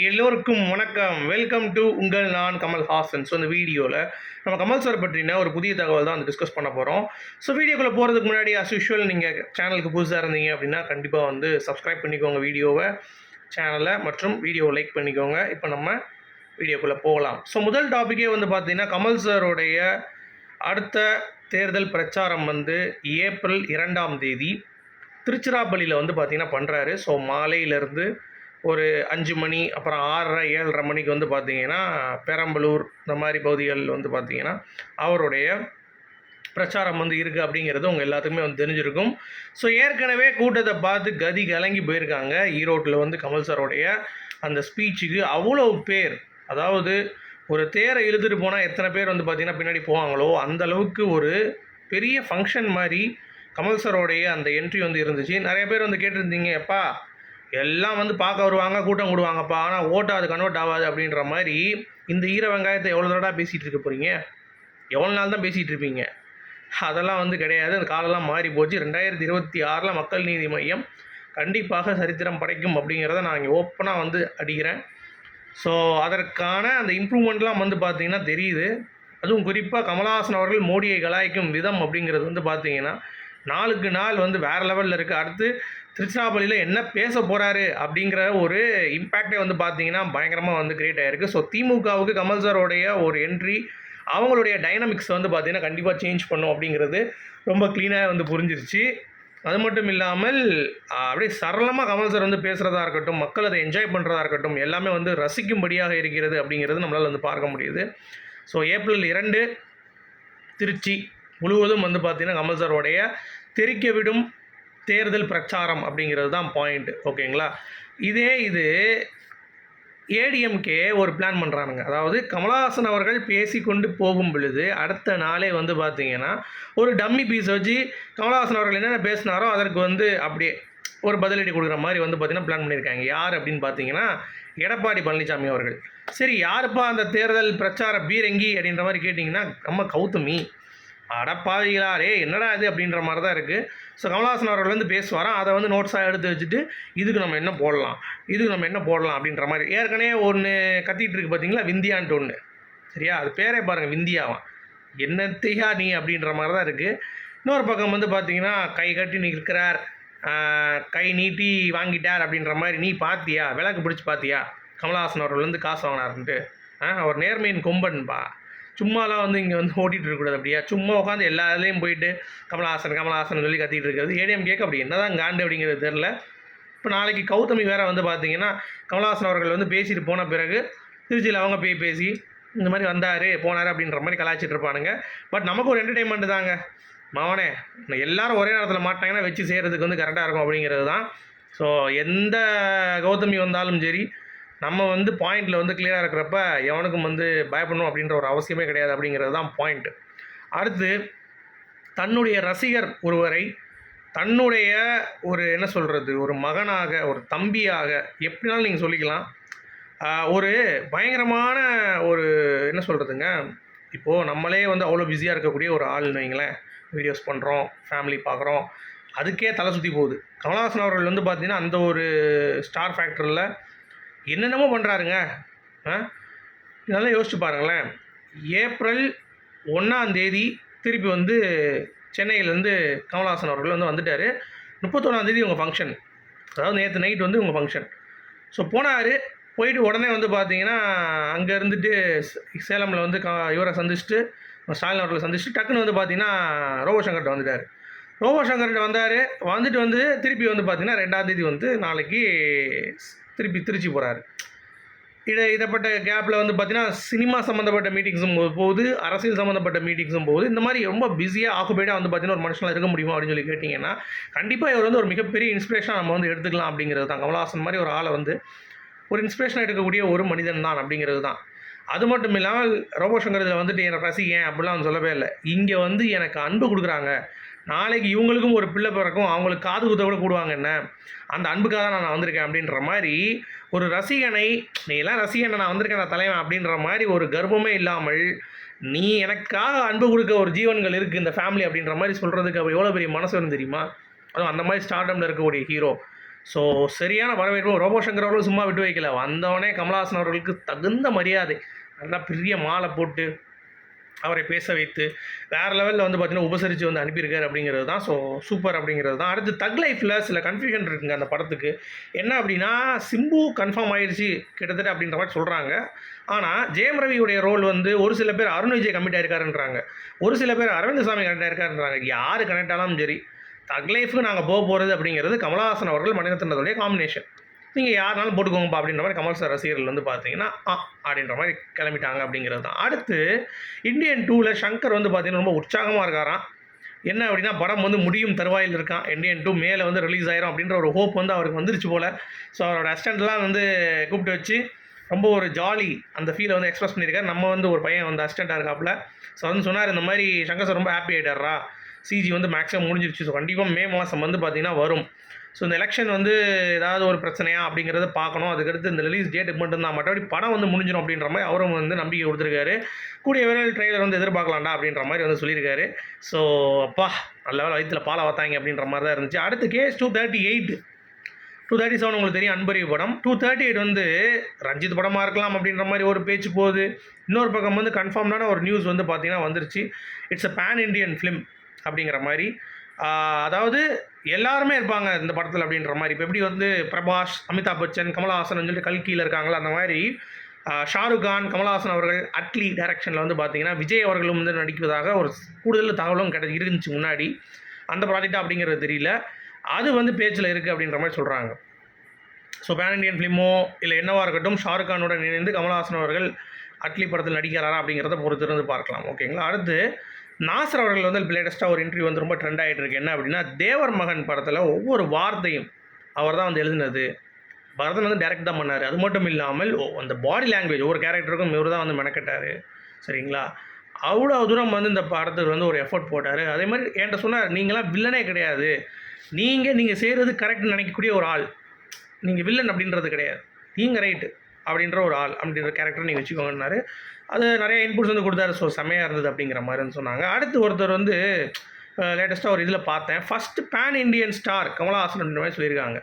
எல்லோருக்கும் வணக்கம். Welcome to உங்கள் நான் கமல் ஹாசன் ஸோ இந்த வீடியோவில் நம்ம கமல் சார் பற்றின ஒரு புதிய தகவல் தான் வந்து டிஸ்கஸ் பண்ண போகிறோம் ஸோ வீடியோக்குள்ளே போகிறதுக்கு முன்னாடி அஸ் யூஷுவல் நீங்கள் சேனலுக்கு புதுசாக இருந்தீங்க அப்படின்னா கண்டிப்பாக வந்து சப்ஸ்கிரைப் பண்ணிக்கோங்க வீடியோவை சேனலை மற்றும் வீடியோவை லைக் பண்ணிக்கோங்க. இப்போ நம்ம வீடியோக்குள்ளே போகலாம். ஸோ முதல் டாப்பிக்கே வந்து பார்த்தீங்கன்னா கமல் சாருடைய அடுத்த தேர்தல் பிரச்சாரம் வந்து ஏப்ரல் இரண்டாம் தேதி திருச்சிராப்பள்ளியில் வந்து பார்த்திங்கன்னா பண்ணுறாரு ஸோ மாலையிலேருந்து ஒரு அஞ்சு மணி அப்புறம் ஆறரை ஏழரை மணிக்கு வந்து பார்த்தீங்கன்னா பெரம்பலூர் இந்த மாதிரி பகுதிகள் வந்து பார்த்தீங்கன்னா அவருடைய பிரச்சாரம் வந்து இருக்குது அப்படிங்கிறது உங்கள் எல்லாத்துக்குமே வந்து தெரிஞ்சிருக்கும். ஸோ ஏற்கனவே கூட்டத்தை பார்த்து கதி கலங்கி போயிருக்காங்க. ஈரோட்டில் வந்து கமல் சாரோடைய அந்த ஸ்பீச்சுக்கு அவ்வளோ பேர் அதாவது ஒரு தேரை இழுத்துட்டு போனால் எத்தனை பேர் வந்து பார்த்திங்கன்னா பின்னாடி போவாங்களோ அந்த அளவுக்கு ஒரு பெரிய ஃபங்க்ஷன் மாதிரி கமல் சாரோடைய அந்த என்ட்ரி வந்து இருந்துச்சு. நிறைய பேர் வந்து கேட்டிருந்தீங்க எப்பா எல்லாம் வந்து பார்க்க வருவாங்க கூட்டம் கூடுவாங்கப்பா. ஆனால் ஓட்டா அது கன்வெர்ட் ஆகாது அப்படின்ற மாதிரி இந்த ஈர வெங்காயத்தை எவ்வளோ தடவை பேசிகிட்டு இருக்க போகிறீங்க எவ்வளோ நாள் தான் பேசிகிட்டு இருப்பீங்க? அதெல்லாம் வந்து கிடையாது. அந்த காலெல்லாம் மாறி போச்சு. ரெண்டாயிரத்தி இருபத்தி ஆறில் மக்கள் நீதி மையம் கண்டிப்பாக சரித்திரம் படைக்கும் அப்படிங்கிறத நான் இங்கே ஓப்பனாக வந்து அடிக்கிறேன். ஸோ அதற்கான அந்த இம்ப்ரூவ்மெண்ட்லாம் வந்து பார்த்திங்கன்னா தெரியுது. அதுவும் குறிப்பாக கமலஹாசன் அவர்கள் மோடியை கலாய்க்கும் விதம் அப்படிங்கிறது வந்து பார்த்திங்கன்னா நாளுக்கு நாள் வந்து வேறு லெவலில் இருக்குது அடுத்து திருச்சிராப்பள்ளியில் என்ன பேச போகிறாரு அப்படிங்கிற ஒரு இம்பேக்டே வந்து பார்த்தீங்கன்னா பயங்கரமாக வந்து கிரியேட் ஆகிருக்கு ஸோ திமுகவுக்கு கமல் சாரோடைய ஒரு என்ட்ரி அவங்களுடைய டைனமிக்ஸ் வந்து பார்த்தீங்கன்னா கண்டிப்பாக சேஞ்ச் பண்ணும் அப்படிங்கிறது ரொம்ப க்ளீனாக வந்து புரிஞ்சிருச்சு. அது மட்டும் இல்லாமல் அப்படியே சரளமாக கமல் சார் வந்து பேசுகிறதா இருக்கட்டும் மக்கள் அதை என்ஜாய் பண்ணுறதா இருக்கட்டும் எல்லாமே வந்து ரசிக்கும்படியாக இருக்கிறது அப்படிங்கிறது நம்மளால் வந்து பார்க்க முடியுது. ஸோ ஏப்ரல் இரண்டு திருச்சி முழுவதும் வந்து பார்த்திங்கன்னா கமல் சாரோடைய தெரிக்க விடும் தேர்தல் பிரச்சாரம் அப்படிங்கிறது தான் பாயிண்ட் ஓகேங்களா இதே இது ஏடிஎம்கே ஒரு பிளான் பண்ணுறானுங்க அதாவது கமலஹாசன் அவர்கள் பேசி கொண்டு போகும் பொழுது அடுத்த நாளே வந்து பார்த்தீங்கன்னா ஒரு டம்மி பீஸ் வச்சு கமலஹாசன் அவர்கள் என்னென்ன பேசினாரோ அதற்கு வந்து அப்படியே ஒரு பதிலடி கொடுக்குற மாதிரி வந்து பார்த்தீங்கன்னா பிளான் பண்ணியிருக்காங்க. யார் அப்படின்னு பார்த்தீங்கன்னா எடப்பாடி பழனிசாமி அவர்கள். சரி யாருப்பா அந்த தேர்தல் பிரச்சார பீரங்கி அப்படின்ற மாதிரி கேட்டிங்கன்னா நம்ம கௌதமி. அடப்பாவிகளாரே என்னடா இது? அப்படின்ற மாதிரி தான் இருக்குது ஸோ கமலஹாசன் அவர்கள் வந்து பேசுவாராம் அதை வந்து நோட்ஸாக எடுத்து வச்சுட்டு இதுக்கு நம்ம என்ன போடலாம்? இதுக்கு நம்ம என்ன போடலாம்? அப்படின்ற மாதிரி. ஏற்கனவே ஒன்று கத்திகிட்டு இருக்கு பார்த்தீங்களா விந்தியான்ட்டு ஒன்று சரியா? அது பேரே பாருங்கள் விந்தியாவான் என்னத்தையா நீ? அப்படின்ற மாதிரி தான் இருக்குது இன்னொரு பக்கம் வந்து பார்த்தீங்கன்னா கை கட்டி நிற்கிறார். இருக்கிறார் கை நீட்டி வாங்கிட்டார். அப்படின்ற மாதிரி நீ பார்த்தியா விளக்கு பிடிச்சி பார்த்தியா கமலஹாசன் அவர்கள் வந்து காசு வாங்கினாருன்ட்டு. ஆ அவர் நேர்மையின் கொம்பன்பா சும்மாலாம் வந்து இங்கே வந்து ஓட்டிகிட்டு இருக்கக்கூடாது அப்படியா? சும்மா உட்காந்து எல்லா இதுலேயும் போயிட்டு கமலஹாசன் கமலஹாசன் சொல்லி கத்திட்டு இருக்கிறது. ஏடிஎம் கேட்க அப்படி என்ன தான் காண்டு அப்படிங்கிறது தெரில இப்போ நாளைக்கு கௌதமி வேறு வந்து பார்த்தீங்கன்னா கமலஹாசன் அவர்கள் வந்து பேசிட்டு போன பிறகு திருச்சியில் அவங்க போய் பேசி இந்த மாதிரி வந்தார் போனார் அப்படின்ற மாதிரி கலாய்ச்சிட்டு இருப்பானுங்க. பட் நமக்கு ஒரு என்டர்டைன்மெண்ட் தாங்க. மவனே எல்லாரும் ஒரே நேரத்தில் மாட்டாங்கன்னா வச்சு செய்கிறதுக்கு வந்து கரெக்டாக இருக்கும் அப்படிங்கிறது தான். ஸோ எந்த கௌதமி வந்தாலும் சரி நம்ம வந்து பாயிண்டில் வந்து கிளியராக இருக்கிறப்ப எவனுக்கும் வந்து பயப்படணும் அப்படின்ற ஒரு அவசியமே கிடையாது அப்படிங்கிறது தான் பாயிண்ட் அடுத்து தன்னுடைய ரசிகர் ஒருவரை தன்னுடைய ஒரு என்ன சொல்கிறது ஒரு மகனாக ஒரு தம்பியாக எப்படினாலும் நீங்கள் சொல்லிக்கலாம். ஒரு பயங்கரமான ஒரு என்ன சொல்கிறதுங்க இப்போது நம்மளே வந்து அவ்வளோ பிஸியாக இருக்கக்கூடிய ஒரு ஆள்னு வைங்களேன். வீடியோஸ் பண்ணுறோம் ஃபேமிலி பார்க்குறோம் அதுக்கே தலை சுற்றி போகுது. கமலஹாசன் அவர்கள் வந்து பார்த்திங்கன்னா அந்த ஒரு ஸ்டார் ஃபேக்டரில் என்னென்னமோ பண்ணுறாருங்க ஆ? இதெல்லாம் யோசிச்சு பாருங்களேன். ஏப்ரல் ஒன்றாம் தேதி திருப்பி வந்து சென்னையிலேருந்து கமலஹாசன் அவர்கள் வந்து வந்துட்டார். முப்பத்தொன்னாம் தேதி உங்கள் ஃபங்க்ஷன் அதாவது நேற்று நைட் வந்து உங்கள் ஃபங்க்ஷன் ஸோ போனார். போயிட்டு உடனே வந்து பார்த்தீங்கன்னா அங்கே இருந்துட்டு சேலமில் வந்து க இவரை சந்திச்சுட்டு ஸ்டாலின் அவர்களை சந்திச்சுட்டு டக்குன்னு வந்து பார்த்தீங்கன்னா ரோபோசங்கர்கிட்ட வந்துட்டார். ரோபோசங்கர்கிட்ட வந்தார். வந்துட்டு வந்து திருப்பி வந்து பார்த்தீங்கன்னா ரெண்டாம் தேதி வந்து நாளைக்கு திருப்பி திருச்சி போகிறாரு இதை இதைப்பட்ட கேப்பில் வந்து பார்த்தீங்கன்னா சினிமா சம்மந்தப்பட்ட மீட்டிங்ஸும் போகுது அரசியல் சம்மந்தப்பட்ட மீட்டிங்ஸும் போகுது. இந்த மாதிரி ரொம்ப பிஸியாக ஆக்குபைடாக வந்து பார்த்தீங்கன்னா ஒரு மனுஷனாக இருக்க முடியுமா அப்படின்னு சொல்லி கேட்டிங்கன்னா கண்டிப்பாக இவர் வந்து ஒரு மிகப்பெரிய இன்ஸ்பிரேஷனாக நம்ம வந்து எடுத்துக்கலாம் அப்படிங்கிறது தான். கமலஹாசன் மாதிரி ஒரு ஆளை வந்து ஒரு இன்ஸ்பிரேஷனாக எடுக்கக்கூடிய ஒரு மனிதன் தான் அப்படிங்கிறது தான். அது மட்டும் இல்லாமல் ரோபோ சங்கர் இதில் வந்துட்டு எனக்கு ரசிகன் அப்படிலாம் சொல்லவே இல்லை. இங்கே வந்து எனக்கு அன்பு கொடுக்குறாங்க. நாளைக்கு இவங்களுக்கும் ஒரு பிள்ளை பிறக்கும் அவங்களுக்கு காது குத்த கூட கூடுவாங்க என்ன? அந்த அன்புக்காக தான் நான் வந்திருக்கேன் அப்படின்ற மாதிரி ஒரு ரசிகனை நீ எல்லாம் ரசிகனை நான் வந்திருக்கேன் நான் தலைவன் அப்படின்ற மாதிரி ஒரு கர்வமே இல்லாமல் நீ எனக்காக அன்பு கொடுக்க ஒரு ஜீவன்கள் இருக்குது இந்த ஃபேமிலி அப்படின்ற மாதிரி சொல்கிறதுக்கு அப்போ எவ்வளோ பெரிய மனசு வரும் தெரியுமா? அதுவும் அந்த மாதிரி ஸ்டார்டமில் இருக்கக்கூடிய ஹீரோ ஸோ சரியான வரவேற்பு ரோபோ சங்கர் அவர்களும் சும்மா விட்டு வைக்கல. வந்தவொடனே கமலஹாசன் அவர்களுக்கு தகுந்த மரியாதை. நல்லா பெரிய மாலை போட்டு அவரை பேச வைத்து வேறு லெவலில் வந்து பார்த்தீங்கன்னா உபசரித்து வந்து அனுப்பியிருக்காரு அப்படிங்கிறது தான் ஸோ சூப்பர் அப்படிங்கிறது தான். அடுத்து தக் லைஃப்பில் சில கன்ஃபியூஷன் இருக்குங்க அந்த படத்துக்கு. என்ன அப்படின்னா சிம்பு கன்ஃபார்ம் ஆயிடுச்சு கிட்டத்தட்ட அப்படின்ற மாதிரி சொல்கிறாங்க ஆனால் ஜெயம் ரவியுடைய ரோல் வந்து ஒரு சில பேர் அருண் விஜய் கமிட் ஆயிருக்காருன்றாங்க. ஒரு சில பேர் அரவிந்த் சாமி கனெக்ட் ஆயிருக்காருன்றாங்க. யார் கனெக்ட் ஆனாலும் சரி தக் லைஃபுக்கு நாங்கள் போக போகிறது அப்படிங்கிறது கமலஹாசன் அவர்கள் மணிரத்னத்துடைய காம்பினேஷன் நீங்கள் யாருனாலும் போட்டுக்கோங்கப்பா அப்படின்ற மாதிரி கமல் சார் ரசிகர்கள் வந்து பார்த்தீங்கன்னா ஆ அப்படின்ற மாதிரி கிளம்பிட்டாங்க அப்படிங்கிறது தான். அடுத்து இந்தியன் டூவில் சங்கர் வந்து பார்த்தீங்கன்னா ரொம்ப உற்சாகமாக இருக்காராம். என்ன அப்படின்னா படம் வந்து முடியும் தருவாயில் இருக்கான். இந்தியன் டூ மேலே வந்து ரிலீஸ் ஆயிரும் அப்படின்ற ஒரு ஹோப் வந்து அவருக்கு வந்துருச்சு போல். ஸோ அவரோட அசிஸ்டண்ட்லாம் வந்து கூப்பிட்டு வச்சு ரொம்ப ஒரு ஜாலி அந்த ஃபீலை வந்து எக்ஸ்பிரஸ் பண்ணியிருக்காரு. நம்ம வந்து ஒரு பையன் வந்து அசிஸ்டண்ட்டாக இருக்காப்புல. ஸோ வந்து சொன்னார் இந்த மாதிரி சங்கர் சார் ரொம்ப ஹாப்பி ஆகிட்டாரா சிஜி வந்து மேக்ஸிமம் முடிஞ்சிருச்சு. ஸோ கண்டிப்பாக மே மாதம் வந்து பார்த்தீங்கன்னா வரும். ஸோ இந்த எலெக்ஷன் வந்து ஏதாவது ஒரு பிரச்சனையா அப்படிங்கிறத பார்க்கணும். அதுக்கடுத்து இந்த ரிலீஸ் டேட்டுக்கு மட்டும்தான். மற்றபடி படம் வந்து முடிஞ்சிடும் அப்படின்ற மாதிரி அவரும் வந்து நம்பிக்கை கொடுத்துருக்காரு. கூடிய விரைவில் ட்ரெய்லர் வந்து எதிர்பார்க்கலாம்டா அப்படின்ற மாதிரி வந்து சொல்லியிருக்காரு. ஸோ அப்பா நல்ல வேலை வயிற்றில் பாலை வத்தாங்க அப்படின்ற மாதிரி தான் இருந்துச்சு. அடுத்து case two thirty eight two thirty seven உங்களுக்கு தெரியும் அன்பறிவு படம். டூ தேர்ட்டி எயிட் வந்து ரஞ்சித் படமாக இருக்கலாம் அப்படின்ற மாதிரி ஒரு பேச்சு போகுது. இன்னொரு பக்கம் வந்து கன்ஃபார்ம்டான ஒரு நியூஸ் வந்து பார்த்தீங்கன்னா வந்துருச்சு. It's a pan Indian film அப்படிங்கிற மாதிரி. அதாவது எல்லாருமே இருப்பாங்க இந்த படத்தில் அப்படின்ற மாதிரி. இப்போ எப்படி வந்து பிரபாஷ் அமிதாப் பச்சன் கமலஹாசன் சொல்லிட்டு கல்கியில் இருக்காங்களோ அந்த மாதிரி. ஷாருக் கான் கமல்ஹாசன் அவர்கள் அட்லி டைரக்ஷனில் வந்து பார்த்தீங்கன்னா விஜய் அவர்களும் வந்து நடிப்பதாக ஒரு கூடுதல் தகவலும் கிடை இருந்துச்சு முன்னாடி. அந்த ப்ராஜெக்டாக அப்படிங்கிறது தெரியல. அது வந்து பேச்சில் இருக்குது அப்படின்ற மாதிரி சொல்கிறாங்க ஸோ பேன் இண்டியன் ஃபிலிமோ இல்லை என்னவாக இருக்கட்டும் ஷாருக் கானுடன் இணைந்து கமலஹாசன் அவர்கள் அட்லி படத்தில் நடிக்கிறாரா அப்படிங்கிறத பொறுத்திருந்து பார்க்கலாம். ஓகேங்களா? அடுத்து நாசர் அவர்கள் வந்து லேட்டஸ்ட்டாக ஒரு இன்டர்வியூ வந்து ரொம்ப ட்ரெண்ட் ஆகிட்டு இருக்கு என்ன அப்படின்னா தேவர் மகன் படத்தில் ஒவ்வொரு வார்த்தையும் அவர் தான் வந்து எழுதினது. பரதன் வந்து டேரக்ட் தான் பண்ணார். அது மட்டும் இல்லாமல் அந்த பாடி லாங்குவேஜ் ஒவ்வொரு கேரக்டருக்கும் இவர் தான் வந்து மெனக்கட்டார். சரிங்களா? அவ்வளோ தூரம் வந்து இந்த படத்துக்கு வந்து ஒரு எஃபோர்ட் போட்டார். அதே மாதிரி என்கிட்ட சொன்னார் நீங்களாம் வில்லனே கிடையாது. நீங்கள் நீங்கள் செய்கிறது கரெக்ட்னு நினைக்கக்கூடிய ஒரு ஆள். நீங்கள் வில்லன் அப்படின்றது கிடையாது. நீங்கள் ரைட்டு அப்படின்ற ஒரு ஆள் அப்படின்ற கேரக்டர் நீங்கள் வச்சுக்கோங்கன்னாரு. அது நிறைய இன்புட்ஸ் வந்து கொடுத்தாரு. ஸோ செம்மையாக இருந்தது அப்படிங்கிற மாதிரின்னு சொன்னாங்க. அடுத்து ஒருத்தர் வந்து லேட்டஸ்ட்டாக ஒரு இதில் பார்த்தேன். First pan Indian star Kamal Haasan அப்படின்ற மாதிரி சொல்லியிருக்காங்க.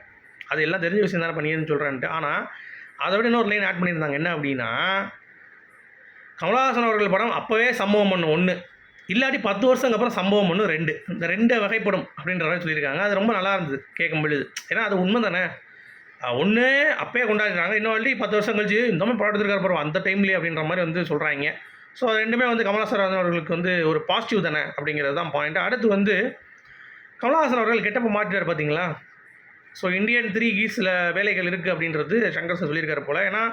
அது எல்லாம் தெரிஞ்ச விஷயம் தானே பண்ணியன்னு சொல்கிறேன்ட்டு ஆனால் அதை விட இன்னொரு லைன் ஆட் பண்ணியிருந்தாங்க. என்ன அப்படின்னா கமலஹாசன் அவர்கள் படம் அப்போவே சம்பவம் பண்ணும் ஒன்று இல்லாட்டி பத்து வருஷத்துக்கு அப்புறம் சம்பவம் ஒன்று ரெண்டு. இந்த ரெண்டு வகைப்படும் அப்படின்ற மாதிரி சொல்லியிருக்காங்க. அது ரொம்ப நல்லா இருந்தது கேட்கும் பொழுது. ஏன்னா அது உண்மை தானே ஒன்று அப்பயே கொண்டாடுறாங்க இன்னொரு பத்து வருஷம் கழிச்சு இந்த மாதிரி படம் எடுத்துருக்காரு அந்த டைம்லேயே அப்படின்ற மாதிரி வந்து சொல்கிறாங்க ஸோ ரெண்டுமே வந்து கமலஹாசன் அவர்களுக்கு வந்து ஒரு பாசிட்டிவ் தானே அப்படிங்கிறது தான் பாயிண்ட் அடுத்து வந்து கமலஹாசன் அவர்கள் கெட்டப்ப மாற்றிட்டார் பார்த்தீங்களா ஸோ இந்தியன் த்ரீ கீஸில் வேலைகள் இருக்குது அப்படின்றது சங்கர் சார் சொல்லியிருக்காரு போல். ஏன்னா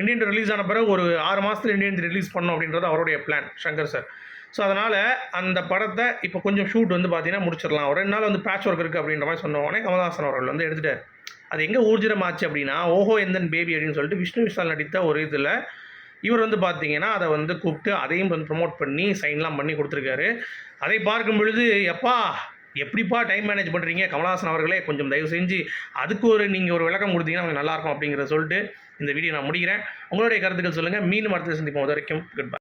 இந்தியன் ரிலீஸ் ஆன பிறகு ஒரு ஆறு மாதத்தில் இந்தியன் த்ரீ ரிலீஸ் பண்ணோம் அப்படின்றது அவருடைய பிளான் சங்கர் சார் ஸோ அதனால் அந்த படத்தை இப்போ கொஞ்சம் ஷூட் வந்து பார்த்தீங்கன்னா முடிச்சிடலாம். ஒரு ரெண்டு நாள் வந்து பேட்ச் ஒர்க் இருக்குது அப்படின்ற மாதிரி சொன்ன உடனே அவர்கள் வந்து எடுத்துட்டார். அது எங்கே ஊர்ஜிதமாச்சு அப்படின்னா ஓஹோ எந்தன் பேபி அப்படின்னு சொல்லிட்டு விஷ்ணு விஷால் நடித்த ஒரு இதில் இவர் வந்து பார்த்தீங்கன்னா அதை வந்து கூப்பிட்டு அதையும் வந்து ப்ரொமோட் பண்ணி சைன்லாம் பண்ணி கொடுத்துருக்காரு. அதை பார்க்கும் பொழுது எப்பா எப்படிப்பா டைம் மேனேஜ் பண்ணுறீங்க கமலஹாசன் அவர்களே கொஞ்சம் தயவு செஞ்சு அதுக்கு ஒரு நீங்கள் ஒரு விளக்கம் கொடுத்தீங்கன்னா கொஞ்சம் நல்லாயிருக்கும் அப்படிங்கிறத சொல்லிட்டு இந்த வீடியோ நான் முடிக்கிறேன். உங்களுடைய கருத்துக்கள் சொல்லுங்கள் மீண்டும் அடுத்த சந்திப்போம். அது வரைக்கும் குட் பை